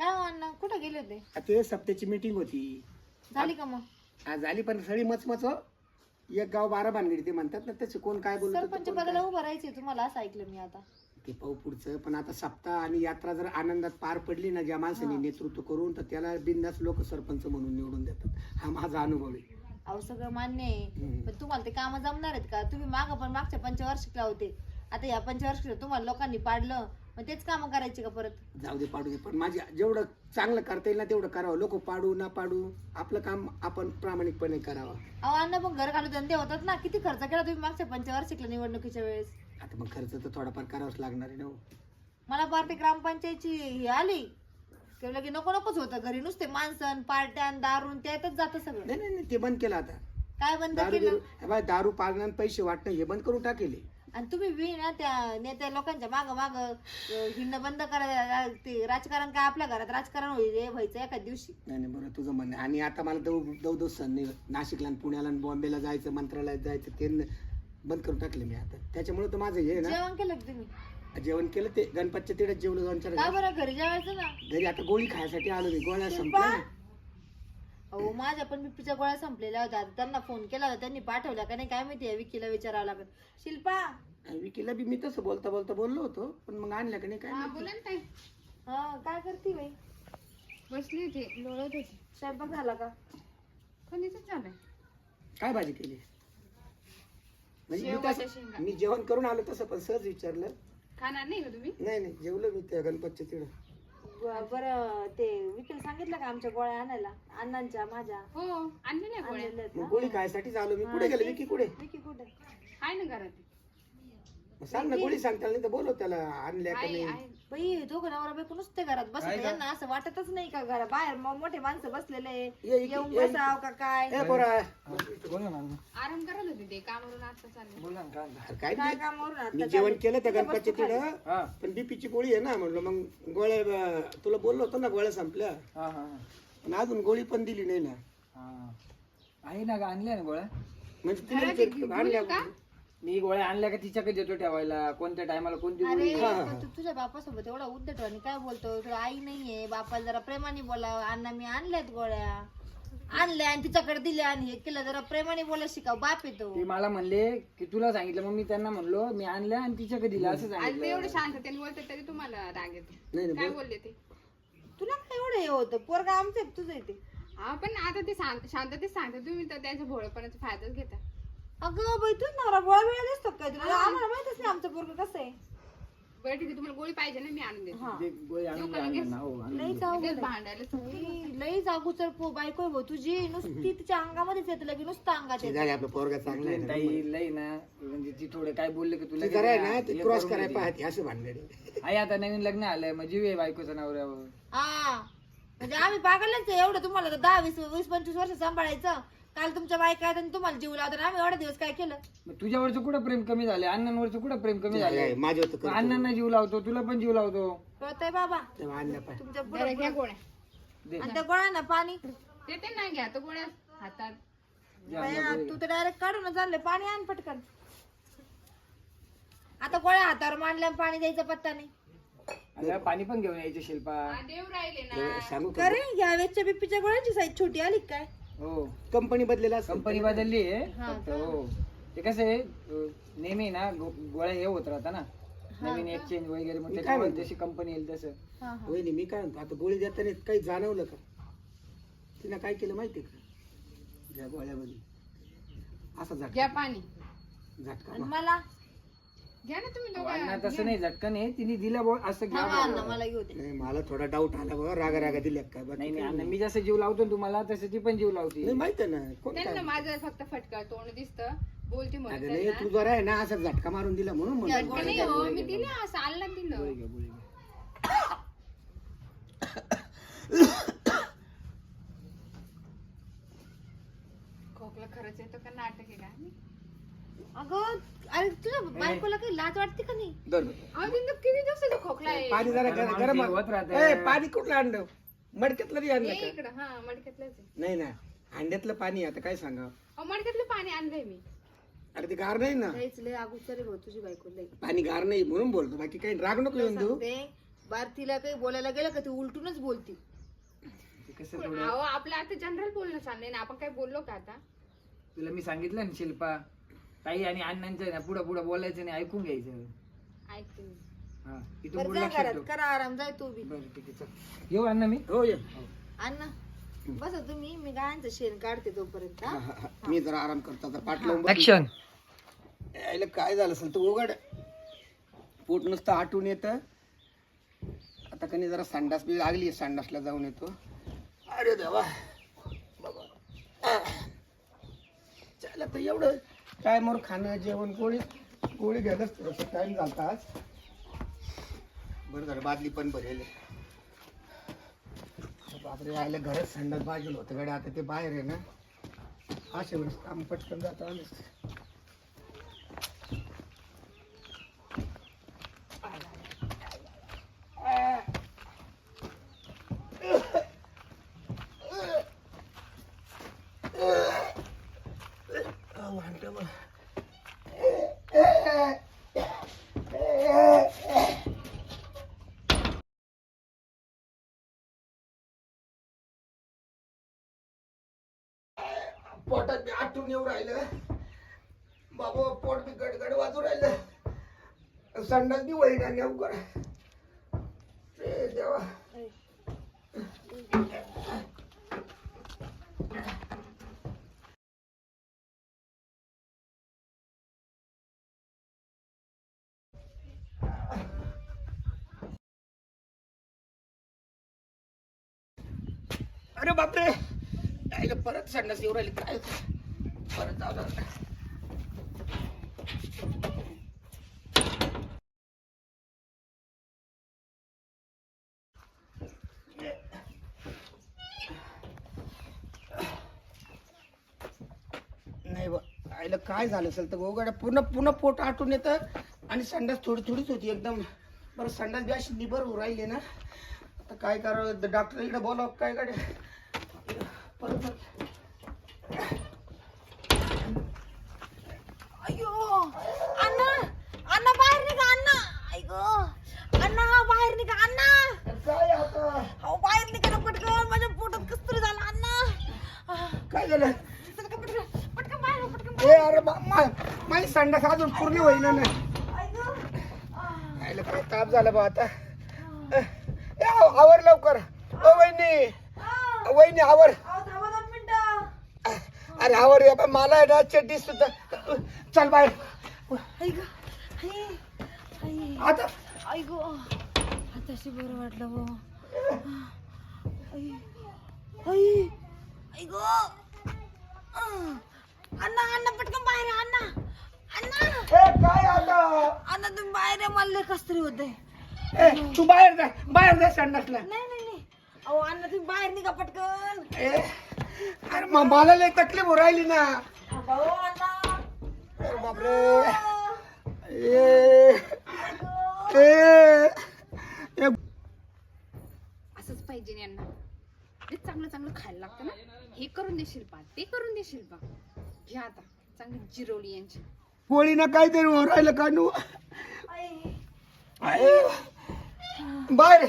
काय हो अण्णा? कुठं गेले होते? आ, ते सप्त्याची मीटिंग होती. झाली का मग? आ, झाली पण सगळी मचमच हो. एक गाव बारा भानगडी ते म्हणतात ना तसे कोण काय बोलत सरपंच पदाला. उभं राहायचे तुम्हाला असं ऐकलं मी आता. ते पाहू पुढचं पण आता सप्ताह आणि यात्रा जर आनंदात पार पडली ना ज्या माणसाने नेतृत्व करून तर त्याला बिंदास लोक सरपंच म्हणून निवडून देतात. हा माझा अनुभव आहे. अहो सगळं मान्य आहे. पण तुम्हाला ते काम जमणार आहेत का? तुम्ही माग पण मागच्या पंचवार्षिकला होते. आता या पंचवार्षिकला तुम्हाला लोकांनी पाडलं मग तेच काम करायचे का परत? जाऊ दे पाडू दे पण माझे जेवढं चांगलं करता येईल ना तेवढं करावं. लोक पाडू ना पाडू आपलं काम आपण प्रामाणिकपणे करावं. अहो अण्णा पण घर घालू धंदे होतात ना किती खर्च केला तुम्ही मागच्या पंचवार्षिकला निवडणुकीच्या वेळेस? आता मग खर्च तर थोडाफार करावाच लागणार आहे ना हो. मला पार्टी ग्रामपंचायतची ही आली. ते लगे नको नकोच होतं घरी नुसते माणसं पार्ट्यान दारून त्यातच जातं सगळं. नाही नाही नाही, ते बंद केलं आता. काय बंद दारू केलं? बिरू- हे दारू पाळण्यात पैसे वाटणं हे बंद करून टाकेले. आणि तुम्ही बी ना त्या नेत्या लोकांच्या माग माग हिंड बंद करा ते राजकारण काय आपल्या घरात राजकारण होईल व्हायचं एका दिवशी? नाही नाही बरं तुझं म्हणणं आहे. आणि आता मला दौ दौ दौ सण नाही नाशिकला आणि पुण्याला आणि बॉम्बेला जायचं मंत्रालयात जायचं ते न- बंद करून टाकले मी आता. त्याच्यामुळे तर माझं हे आहे जेवण केलं का तुम्ही? ना जेवण केलं ते. गणपतच्या जेवलं चार काय बरं घरी जेवायचं ना? घरी आता गोळी खायसाठी आलो मी. गोळ्या संपल्या. ना. अहो माझ्या पण बीपीच्या गोळ्या संपलेल्या होत्या. आता त्यांना फोन केला होता त्यांनी पाठवल्या का नाही? काय माहिती विकीला विचारावं लागत शिल्पा! विकीला बी मी तसं बोलता बोलता बोललो होतो पण मग आणल्या का नाही काय. बोला ना ताई. हा काय करते बाई? बसली होती लोळत होती. स्वयंपाक झाला का? कोणीच झालंय काय भाजी केली? म्हणजे मी शेवगाच्या तसं- शेंगा. मी जेवण करून आलो तसं पण सहज विचारलं. खाणार नाही का तुम्ही? नाही नाही जेवलो मी त्या गणपतच्या तिकडे बरं ते विकीला सांगितलं का आमच्या गोळ्या आणायला? अण्णांच्या माझ्या. हो आणलेल्या गोळ्या. आणलेल्या आहेत मग ना? गोळी खायसाठीच आलो मी कुठे गेलो? विकी कुठे? विकी कुठे? आहे ना घरात. सांग ना गोळी सांगता नाही तर बोलव त्याला आणल्या का नाही. बाई दोघं नवरा बायको नुसते घरात बसले यांना असं वाटतच नाही का घरा बाहेर मो- मोठे माणसं बसलेले ये येऊन ये. बसाव का काय? ए पोरा. आराम करत होते ते कामावरून आता चालले. अरे काय काय नाही. कामावरून मी आता जेवण चालले. केलं त्या तिथं खाली. तिकडं पण बीपीची गोळी आहे ना म्हणलं मग गोळ्या तुला बोललो होतो ना गोळ्या संपल्या. पण अजून गोळी पण दिली नाही ना. आहे ना ग आणल्या ना गोळ्या? म्हणजे विचारलं, आणल्या. मी गोळ्या आणल्या का तिच्याकडे देतो ठेवायला. कोणत्या टायमाला कोणती अरे गोळी पण तू तुझ्या बापासोबत एवढा उद्धट आणि काय बोलतो? तुला आई नाहीये. बापाला जरा प्रेमाने बोला अण्णा मी आणल्यात गोळ्या. आणल्या आणि तिच्याकडे दिल्या आणि हे केलं. जरा प्रेमाने बोला शिकाव. बाप येतो ते. मला म्हणले की तुला सांगितलं. मग मी त्यांना म्हणलो मी आणल्या आणि तिच्याकडे दिलं असं आज सांगितलं. ते एवढं शांततेने बोलतात तरी तुम्हाला राग येतो. नाही काय बोल. बोलले ते? तुला काय एवढं हे होतं? पोरगा आमचं आहे, तुझं आहे ते. हा पण आता ते शांत शांततेत सांगतात तुम्ही. तर त्यांच्या भोळपणाचा फायदाच घेता. अगं बाई तू नवरा बोळा वेळा दिसतो काय? तुला आम्हाला माहितच नाही आमचं पोरग कसं आहे. बरं ठीक आहे तुम्हाला गोळी पाहिजे ना मी आणून देते. हा. ते गोळी आणून द्या अण्णांना, हो आणून लई द्या. जाऊ लगेच भांडायला सुरू. लई जागू तर पो बायको आहे भाऊ तुझी नुसती तिच्या अंगामध्येच येतं लगे नुसतं अंगात ते येतं. झाले आपलं पोरगा चांगला आहे ना. ताई लई ना म्हणजे ती थोडं काय बोलले की तुला ती जरा आहे ना ते क्रॉस. करायला पाहते असं भांडणे आई आता नवीन लग्न आलंय मग जीव आहे बायकोचा नवऱ्यावर. हा. म्हणजे आम्ही पागलच आहे एवढं तुम्हाला तर दहा वीस वीस पंचवीस वर्ष सांभाळायचं. काल तुमच्या बायका आहेत आणि तुम्हाला जीव लावतात आम्ही एवढे दिवस काय केलं? मग तुझ्यावरचं कुठं प्रेम कमी झाले अण्णांवरचं कुठं प्रेम कमी झाले माझ्या करतो. अण्णांना जीव लावतो तुला पण जीव लावतो. कळतंय बाबा. तेव्हा पाय तुमच्या जरा पुढे. घ्या गोळ्या. दे. आणि त्या गोळ्यांना पाणी. ते ते नाही घ्या तर गोळ्या हातात. बाया, तू तर डायरेक्ट काढून चालले पाणी आण पटकन. आता गोळ्या हातावर मांडल्या आणि पाणी द्यायचा पत्ता नाही. अगं पाणी पण घेऊन यायचे शिल्पा. हा, देव राहिले ना. सांगू का? अरे या गोळ्याची साईज छोटी आली का काय? हो. कंपनी बदलेला असेल. कंपनी बदलली आहे. फक्त हो. ते कसं आहे अं, नेहमी ना गो- गोळ्या हे होत राहता ना. नवीन एक्सचेंज वगैरे मग त्याच्यामुळे जशी कंपनी येईल तसं. हा हा. वहिनी मी काय म्हणतो? आता गोळी देताना काही जाणवलं का? तिनं काय केलं माहितीये का? ज्या गोळ्यामध्ये. असा झटका. पाणी. झटका आणि मला? घ्या ना तुम्ही अण्णा तसं नाही झटकन आहे तिने दिला बोल असं घ्या थांबा अण्णा मला घेऊ दे नाही मला थोडा डाऊट आला बघा रागा रागा दिल्या काय बाकी नाही काही नाही अण्णा मी जसं जीव लावतो ना तुम्हाला तसं ती पण जीव लावते नाही माहीत आहे ना कोण काय त्यांना माझं फक्त फटका तोंड दिसतं बोलते म्हणून अगं नाही तू जरा आहे ना असा झटका मारून दिला म्हणून. नाही हो मी दिलं असं आल्ला दिलं. खोकला खरंच येतो का नाटक आहे का अगं अरे तुझ्या बायकोला काही लाज वाटते का नाही? दर दर. अहो तिथं किती दिवसाचा खोकला आहे? पाणी जरा गरम गरम जेवत राहतं. ए, पाणी कुठलं आणलं? मडक्यातलं बी आणलं ये का? इकडं. हा मडक्यातलंच आहे. नाही ना अंड्यातलं पाणी आता काय सांगा अहो मडक्यातलं पाणी आणलंय मी. अरे ते गार नाही ना? लय अगोदर आहे भाऊ तुझी बायको पाणी गार नाही म्हणून बोलतो. बाकी काही राग नको येऊन देऊ सांगते बार तिला काही बोलायला गेलं का ती उलटूनच बोलती. ते कसं थोडं अहो आपलं आता जनरल बोलणं चाललंय ना आपण काय बोललो का आता? तुला मी सांगितलं ना शिल्पा. ताई आणि अण्णांचं ना पुढं पुढं बोलायचं नाही ऐकून घ्यायचं. ऐकते मी. हा इथून बरं पुढे जा लक्षात घरात ठेव करा आराम जाय तू बी. बरं ठीक आहे चल. येऊ अण्णा मी? हो ये. अण्णा बसा तुम्ही मी गायांचं शेण काढते तोपर्यंत हा? हा, हा. मी जरा आराम करतो बसलो. ऍक्शन यायला काय झालं असेल तर उघड. पोट नुसतं आटून येत. आता कधी जरा संडास बी लागली संडासला जाऊन येतो. अरे देवा. बाबा चला तर एवढं टायमवर खाणं जेवण गोळी गोळी घ्यायलाच थोडंसं टाईम झालता आज. बरं झालं बादली पण भरेल बापरे राहिलं घरात संडास बाजूला होतं. गड्या आता ते बाहेर आहे ना. अशा वेळेस काम पटकन जातं आणि पोटात बी आठवून येऊ राहिलं बाबा पोट बी गडगड वाजू राहिलं संडास बी वहिना नेऊ कर रे देवा. अरे बापरे. यायला परत संडास येऊ राहिली. काय? परत जाऊ लागलं. नाही बा आईला काय झालं असेल तर गोगाड्या पूर्ण पूर्ण पोट आटून येतं आणि संडास थोडी थोडीच होती. एकदम बरं संडास बी अशी निबर राहिली ना. आता काय करावं? डॉक्टर इकडे बोलावं काय गाडी परत अयो अण्णा अण्णा बाहेर निघा अण्णा. ऐक अण्णा बाहेर निघा अण्णा. काय आता? अहो बाहेर निघा पटकन. माझ्या पोटात कस तरी झालं अण्णा. काय झालं पटकन पटकन पटकन बाहेर हो, पटकन ए अरे माझी संडास अजून पूर्ण होईना ना ऐक आईला काय ताप झाला बा आता. आवर लवकर. ओ वहिनी. वहिनी आवर. अरे आवर या मला ना चड्डी सुद्धा. चल बाहेर. आई आता. ऐक आताशी बरं वाटलं ऐक अण्णा अण्णा पटकन बाहेर या, अण्णा. अण्णा. ए काय आता? अण्णा तुम्ही बाहेर या, मला लय कसतरी होतंय. ए तू बाहेर जा बाहेर जा संडासला नाही नाही नाही. अहो अण्णा तुम्ही बाहेर निघा पटकन. ए अरे मग मला लय तकलीफ हो राहिली ना. अहो अण्णा. अरे बापरे. ए ए ए असंच पाहिजे यांना ते चांगलं चांगलं खायला लागतं ना. हे करून दे शिल्पा ते करून दे शिल्पा घ्या आता चांगली जिरवली यांची पोळीनं काहीतरी हो राहिलं का नू आई आहे. बाहेर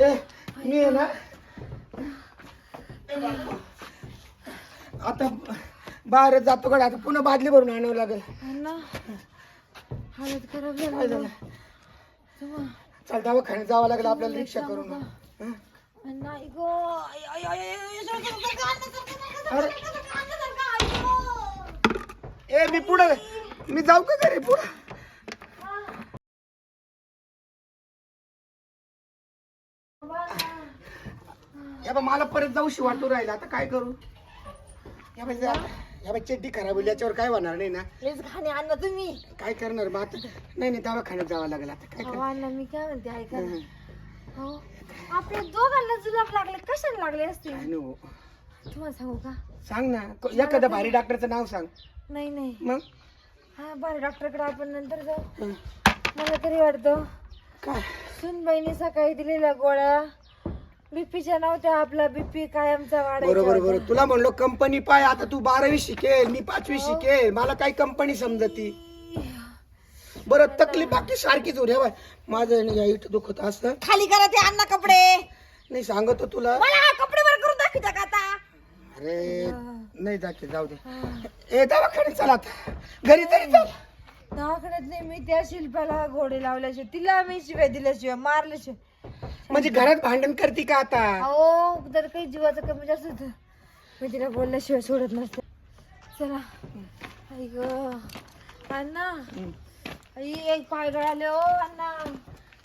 ए मी आहे ना. आता बाहेर जातो कडे आता पुन्हा बादली भरून आणावं लागेल अण्णा हालत खराब काय झाली झालं तेव्हा चल दवाखान्यात जावं लागेल आपल्याला रिक्षा करून हं? अण्णा अरे. ए मी पुढं मी जाऊ का घरी पुढं? या बा मला परत जाऊशी वाटू राहिला. आता काय करू? या बाई जा- या बाई चड्डी खराब होईल याच्यावर काय होणार नाही ना? घाणे अण्णा तुम्ही. काय करणार मग आता? नाही नाही दवाखान्यात जावं लागेल आता. काय अहो अण्णा मी काय म्हणते ऐका ना. करणार? आपल्या दोघांना जुलाब लागले कशाला लागले काय नको तुम्हाला सांगू का? सांग ना. को- एखाद्या भारी डॉक्टरचं नाव सांग. नाही नाही. मग? हा बरं डॉक्टरकडे आपण नंतर जाऊ. हं. मला तरी वाटतं काय सुनबाईने सकाळी दिलेल्या गोळ्या बीपीच्या नव्हत्या आपला बीपी कायमचा वाढायचा बरोबर होता. बरोबर तुला म्हणलो कंपनी पाय आता तू बारावी शिकेल मी पाचवी शिकेल. मला काही कंपनी समजती. बरं तकलीफ बाकी सारखीच हो रे बाय माझं ना या इथं दुखत असं. खाली करा ते अण्णा कपडे. नाही सांगतो तुला. मला हा कपडे वर करून दाखवता का? नाही जाते जाऊ दे. ए दवाखान्यात चला आता. घरी तरी चल. दवाखान्यात नाही मी त्या शिल्पाला घोडे लावल्याशिवाय तिला मी शिवाय दिल्याशिवाय मारल्याशिवाय. म्हणजे घरात भांडण करते का आता? अहो जर काही जीवाचं कमी जास्त होतं मी तिला बोलल्याशिवाय सोडत नसते. चला. आई ग. अण्णा. आई एक पाय गळाले ओ अण्णा.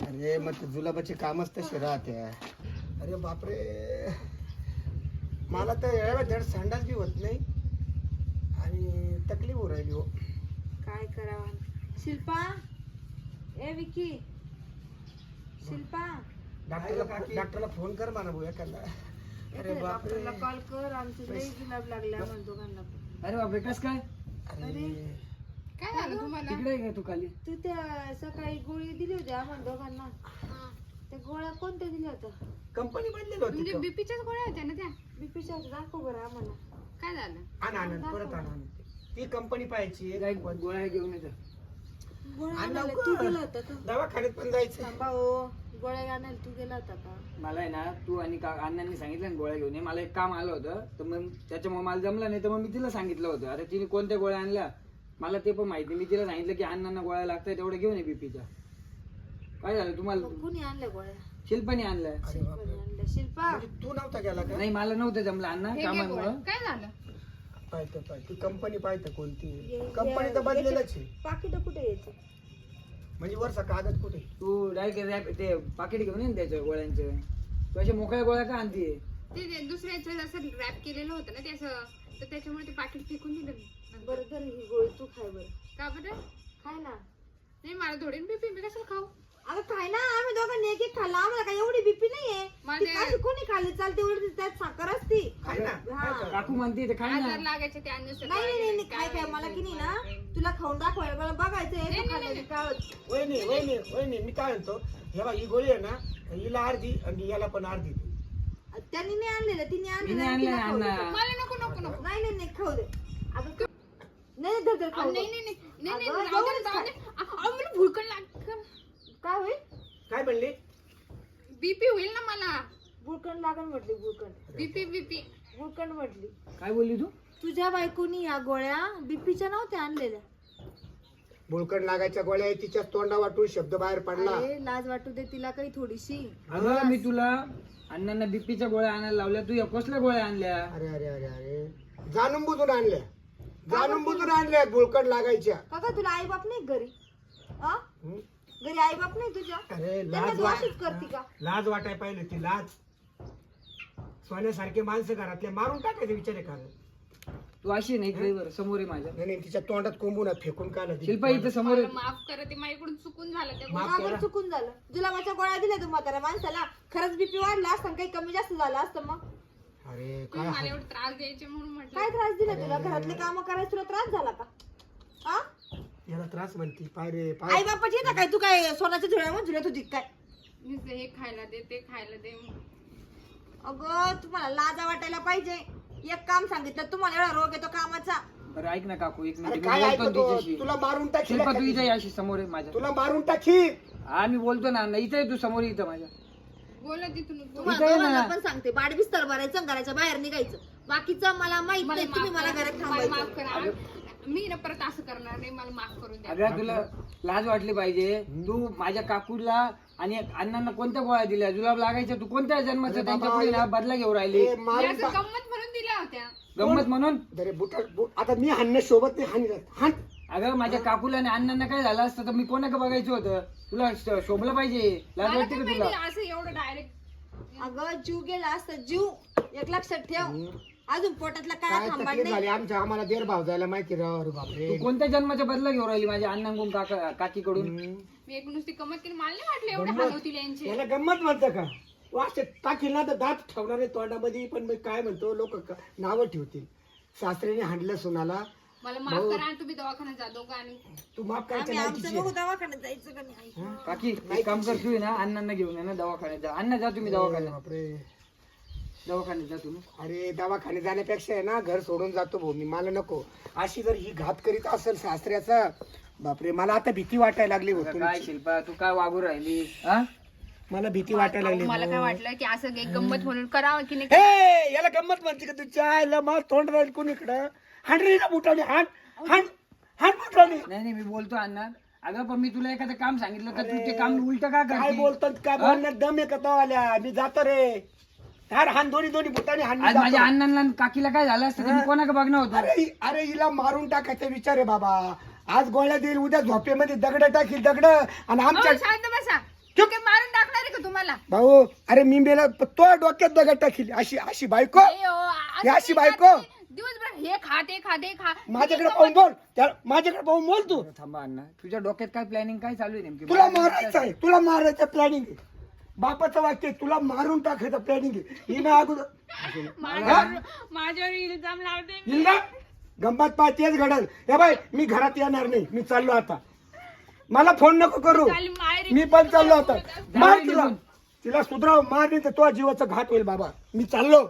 अरे मग ते जुलाबाचे कामच तसे राहते अरे बापरे. मला तर यावेळेला धड संडास बी होत नाही. आणि तकलीफ होऊ राहिली हो. काय करावं? शिल्पा? ए विकी? शिल्पा? डॉक्टरला डॉक्टरला फोन कर म्हणा भाऊ एखादा. अरे बापरे. डॉक्टरला कॉल कर. आमचे लई जुलाब लागले आम्हाला दोघांना पण. अरे बापरे कस काय? अरे. काय झालं तुम्हाला? तिकडे आहे का तू खाली. तू त्या सकाळी गोळी दिली होती आम्हाला दोघांना त्या गोळ्या कोणत्या दिल्या होत्या? कंपनी बनलेली होती म्हणजे? बीपीच्याच गोळ्या होत्या ना त्या? बीपीच्या दाखव बरं आम्हाला. काय झालं? आण आण आण, परत आण आण. ती कंपनी पाहायची काय गोळ्या घेऊन येतो गोळ्या आण आणायला. लवकर. तू गेला होता का? दवाखान्यात पण जायचं थांबा हो. गोळ्या आणायला तू गेला होता का? मला आहे ना तू आणि का अण्णांनी सांगितलं ना गोळ्या घेऊन ये. मला एक काम आलं होतं. तर मग त्याच्यामुळे मला जमलं नाही. तर मग मी तिला सांगितलं होतं. अरे तिने कोणत्या गोळ्या आणल्या? मला ते पण माहिती. मी तिला सांगितलं की अण्णांना गोळ्या लागतात तेवढ्या घेऊन ये बीपीच्या काय झालं? तुम्हाला मग कुणी आणल्या गोळ्या? शिल्पाने आणल्या. अरे बापरे. शिल्पा. म्हणजे तू नव्हता गेला का? नाही मला नव्हतं जमलं अण्णा हे घे कामामुळं. गोळ्या. काय झालं? पाहतो पाहतो. ती कंपनी पाहतो कोणती? कंपनी तर बदलेलच आहे. पाकिट कुठे यायचं म्हणजे वरचा कागद कुठे? तू डायरेक्ट ते पाकिट घेऊन ये ना त्याच्या गोळ्यांचं. तू अशा मोकळ्या गोळ्या का आणते? ते ते दुसऱ्याचं असं रॅप केलेलं होतं ना ते असं तर त्याच्यामुळे ते पाकिट फेकून दिलं मी. बरं तर ही गोळी तू खाय बरं. का बरं? खाय ना. नाही मला थोडी बीपी मी कसं खाऊ? अगं खाय ना आम्ही दोघांनी एक एक खाल्ला आम्हाला काय एवढी बीपी नाहीये माझे- ती कशी कोणी खाल्ली चालते एवढी त्यात साखर असती काय ना हा. काकू म्हणते ते काय ना लागायचे ते नाही नाही नाही नाही, काय काय मला की नाही ना तुला खाऊन दाखवायला मला बघायचं आहे तू खाल्लं की काय होतं. वहिनी वहिनी वहिनी मी काय म्हणतो हे बघ ही गोळी आहे ना हिला अर्धी आणि याला पण अर्धी दे. त्यांनी नाही आणलेलं तिने आणलेलं तिने आणि आणलं तिला खाऊ दे. अण्णा मला नको नको नको नाही नाही नाही खाऊ दे अगं नाही नाही, धर धर अहो, खाऊ नाही दे. नाही नाही नाही नाही अगं, राहू दे, एवढंच राहू दे. अहो, मला भुलकण लाग काय होईल? काय म्हणली? बीपी होईल ना मला. बुळकण लागण म्हटली बुळकण बीपी बीपी. बुळकण म्हटली. काय बोलली तू? तुझ्या बायकोनी या गोळ्या बीपीच्या नव्हत्या आणलेल्या. बोलकड लागायच्या गोळ्या तिच्या तोंडा वाटून शब्द बाहेर पडला. अरे लाज वाटू दे तिला काही थोडीशी. अगं मी तुला अण्णांना बीपीच्या गोळ्या आणायला लावल्या तू या कसल्या गोळ्या आणल्या? अरे अरे अरे अरे. जाणून बुजून आणल्या. जाणून बुजून आणल्या बोलकड लागायच्या. काका तुला आई बाप नाही घरी? आ हं? घरी आई बाप नाही तुझ्या? अरे त्यांना लाज तू वाट अशीच करते का? लाज वाटाय पाहिजे ती लाज. सोन्यासारखे माणसं घरातले मारून टाकायचे विचार आहे का तू अशी नाही इकडे बरं समोर आहे माझ्या. नाही नाही, तिच्या तोंडात कोंबून फेकून काय? शिल्पा इथं समोर मला माफ करा ते माझ्याकडून चुकून झालं त्या माफ का करा. बरं चुकून झालं. जुलाबाच्या गोळ्या दिल्या तू म्हाताऱ्या माणसाला. खरंच बीपी वाढला असतं काही कमी जास्त झालं असतं मग. अरे काय मला एवढा त्रास द्यायचे म्हणून म्हटलं. काय त्रास दिला तुला? घरातले काम करायला तुला त्रास झाला का? आ याला त्रास म्हणती पाय. रे आई पाय बापाची येतं काय? तू काय सोन्याच्या झुळ्यावर झुलत होती काय? नुसतं हे खायला दे ते खायला दे अगं तुम्हाला लाजा वाटायला पाहिजे. एक काम सांगितलं तुम्हाला एवढा रोग येतो कामाचा. बरं ऐक ना काकू एक अरे मिनिट. काय बोलतो ना ऐकतो तुला मारून टाकी शिल्पा तू इथे ये अशी समोर आहे माझ्या. तुला मारून टाकी हा मी बोलतो ना अण्णा इथे ये तू समोर ये इथं माझ्या. बोला तिथून तुम्हाला इथं ये दोघांना ना. पण सांगते बाड बिस्तर भरायचं आणि घराच्या बाहेर निघायचं. बाकीचं मला माहीत मला नाही तुम्ही माफ मला घरात मला माफ थांबायचं. करा. मी ना परत असं करणार नाही मला माफ करून द्या. अगं तुला लाज वाटली पाहिजे. तू माझ्या काकूला आणि अण्णांना कोणत्या गोळ्या दिल्या? जुलाब लागायच्या तू कोणत्या जन्माचं त्यांच्या पुढे ना बदला घेऊन राहिली? ए, मी मारून असं गंमत म्हणून दिल्या होत्या. गंमत म्हणून? अरे बुटा आता मी हाणणं शोभत नाही हानी हाण. अगं माझ्या काकूला आणि अण्णांना काय झालं असतं तर मी कोणाकडे बघायचं होतं? तुला श- शोभलं पाहिजे? लाज मला वाटते काय का तुला? माहिती असं एवढं डायरेक्ट अगं जीव गेला असता जीव एक लक्षात ठेव. अजून पोटातला काय काय तकलीफ नाही. झाली? आमच्या आम्हाला देर भाव जायला माहिती राव अरे बापरे. तू कोणत्या जन्माचा बदला घेऊन राहिली माझ्या अण्णांकडून काका काकीकडून? हम्म. मी एक नुसती कमत केली मला नाही वाटलं एवढे गंमत. हलवतील यांचे. याला गंमत म्हणतं का? तू असे टाकील ना तर दात ठेवणार आहे तोंडामध्ये पण मी काय म्हणतो लोक नावं ठेवतील. सासऱ्याने हाणलं सुनाला. मला माफ करा आणि तुम्ही दवाखान्यात जा दोघं आणि तू माफ करायच्या आम्ही आमचं लायकीची बघू दवाखान्यात जायचं का नाही. काकी एक काम कर तू आहे ना अण्णांना घेऊन ये ना दवाखान्यात जा. अण्णा जा तुम्ही दवाखान्यात. बापरे. दवाखान्यात जा तुम्ही. अरे दवाखाने जाण्यापेक्षा आहे ना घर सोडून जातो भाऊ मी मला नको. अशी जर ही घात करीत असेल सासऱ्याचा बापरे मला आता भीती वाटायला लागली हो अगं काय. शिल्पा तू काय वागू राहिली? हा मला भीती वाटायला लागली मला काय हो. वाटलं की असं एक गंमत म्हणून करावं की नाही? हे याला गंमत म्हणते का तुझ्या आईला मग तोंड राहील कोण इकडं हाण रे ना बुटाने हाण हाण हाण बुटाने नाही नाही मी बोलतो अण्णा. अगं पण मी तुला एखादं काम सांगितलं तर तू ते काम उलट का काय करते बोलतात काय बोलण्यात दम आहे का तो आल्या? मी जातो रे. हार हान दोन्ही दोन्ही मी आज माझ्या. अण्णांना आणि काकीला काय झालं असतं? ते मी कोणाकडे बघणं होतं? अरे हि- अरे हिला मारून टाकायचा विचार आहे बाबा. आज गोळ्या देईल उद्या झोपेमध्ये दगड टाकील दगड. आणि आमच्या अहो, शांत बसा. चुप. ते मारून टाकणार आहे का तुम्हाला? भाऊ अरे मी मेला तो डोक्यात दगड टाकील. अशी अशी बायको. नाही हो, ही अशी बायको? दिवसभर हे खा ते खा. ते खा माझ्याकडे पाहून बोल. त्या माझ्याकडे पाहून बोल तू. थांबा अण्णा. तुझ्या डोक्यात काय प्लॅनिंग काय चालू आहे नेमकी? तुला मारायचं आहे. तुला मारायचं प्लॅनिंग आहे बापाचं वाक्य आहे, तुला मारून टाकायचं प्लॅनिंग आहे. ही? ना अगोदर माझ्यावर माझ्यावर इल्जाम लावते येईल ना गंमत तेच घडल. हे बाय मी घरात येणार नाही मी चाललो आता. मला फोन नको करू. माहेरी मी पण चाललो आता. मार तिला. तिला सुधराव मार नाही तर तो जीवाचा घात होईल बाबा. मी चाललो.